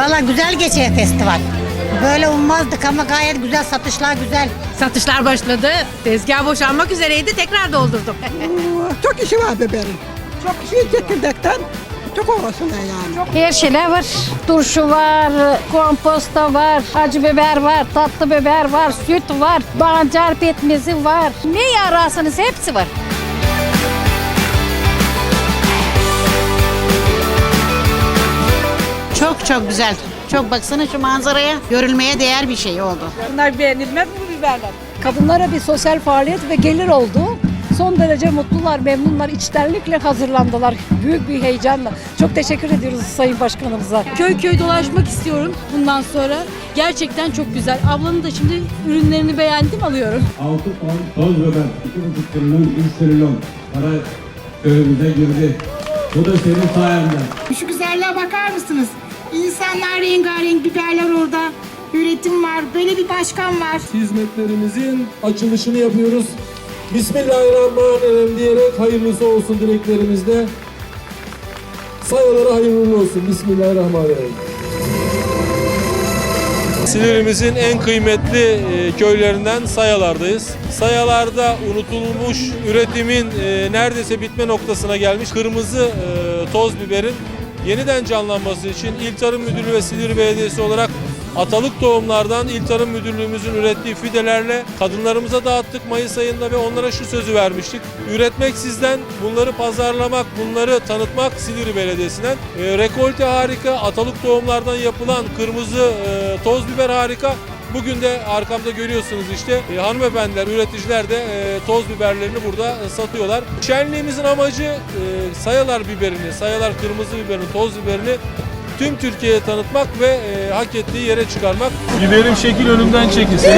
Valla güzel geçiyor festival. Böyle ummazdık ama gayet güzel satışlar güzel. Satışlar başladı. Tezgah boşalmak üzereydi. Tekrar doldurdum. Çok işi var biberin. Çok işi çekirdekten çok olmasın yani. Her şeyler var. Turşu var, komposta var, acı biber var, tatlı biber var, süt var, bancar pekmezi var. Ne ararsanız hepsi var. Çok çok güzel. Çok baksana şu manzaraya. Görülmeye değer bir şey oldu. Bunlar beğenilmez mi bu biberler? Kadınlara bir sosyal faaliyet ve gelir oldu. Son derece mutlular, memnunlar, içtenlikle hazırlandılar. Büyük bir heyecanla. Çok teşekkür ediyoruz Sayın Başkanımıza. Köy köy dolaşmak istiyorum bundan sonra. Gerçekten çok güzel. Ablanın da şimdi ürünlerini beğendim alıyorum. 6 ton toz biber, 2,5 trilyon, 3 trilyon para köyümüze girdi. Bu da senin sayende. Şu güzelliğe bakar mısınız? İnsanlar rengarenk biberler orada. Üretim var. Böyle bir başkan var. hizmetlerimizin açılışını yapıyoruz. Bismillahirrahmanirrahim diyerek hayırlısı olsun dileklerimizde. Sayalara hayırlı olsun. Bismillahirrahmanirrahim. Sinirimizin en kıymetli e, köylerinden Sayalardayız. Sayalarda unutulmuş üretimin e, neredeyse bitme noktasına gelmiş kırmızı e, toz biberin yeniden canlanması için İl Tarım Müdürlüğü ve Silivri Belediyesi olarak Atalık tohumlardan İl Tarım Müdürlüğümüzün ürettiği fidelerle kadınlarımıza dağıttık Mayıs ayında ve onlara şu sözü vermiştik. Üretmek sizden, bunları pazarlamak, bunları tanıtmak Silivri Belediyesi'nden. E, rekolte harika, Atalık tohumlardan yapılan kırmızı e, toz biber harika. Bugün de arkamda görüyorsunuz işte e, hanımefendiler, üreticiler de e, toz biberlerini burada e, satıyorlar. Şenliğimizin amacı e, sayalar biberini, sayalar kırmızı biberini, toz biberini tüm Türkiye'ye tanıtmak ve e, hak ettiği yere çıkarmak. Biberim şekil önümden çekilsin.